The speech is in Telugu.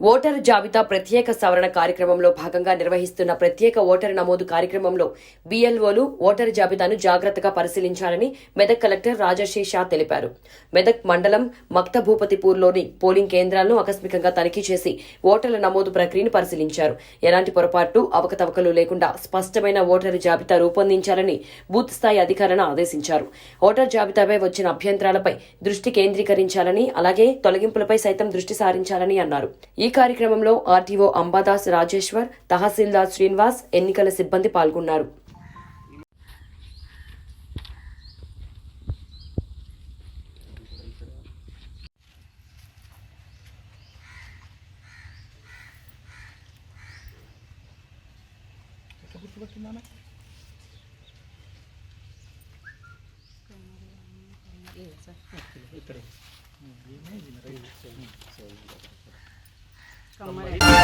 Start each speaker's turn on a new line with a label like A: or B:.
A: ఓటరు జాబితా ప్రత్యేక సవరణ కార్యక్రమంలో భాగంగా నిర్వహిస్తున్న ప్రత్యేక ఓటరు నమోదు కార్యక్రమంలో బీఎల్ఓలు ఓటరు జాబితాను జాగ్రత్తగా పరిశీలించాలని మెదక్ కలెక్టర్ రాజశ్రీ షా తెలిపారు. మెదక్ మండలం మక్తభూపతిపూర్లోని పోలింగ్ కేంద్రాలను ఆకస్మికంగా తనిఖీ చేసి ఓటర్ల నమోదు ప్రక్రియను పరిశీలించారు. ఎలాంటి పొరపాట్లు అవకతవకలు లేకుండా స్పష్టమైన ఓటరు జాబితా రూపొందించాలని బూత్ స్థాయి అధికారులను ఆదేశించారు. ఓటర్ జాబితాపై వచ్చిన అభ్యంతరాలపై దృష్టి కేంద్రీకరించాలని అలాగే తొలగింపులపై సైతం దృష్టి సారించాలని అన్నారు. ఈ ఈ కార్యక్రమంలో ఆర్టీఓ అంబాదాస్ రాజేశ్వర్ తహసీల్దార్ శ్రీనివాస్ ఎన్నికల సిబ్బంది పాల్గొన్నారు.
B: 哎。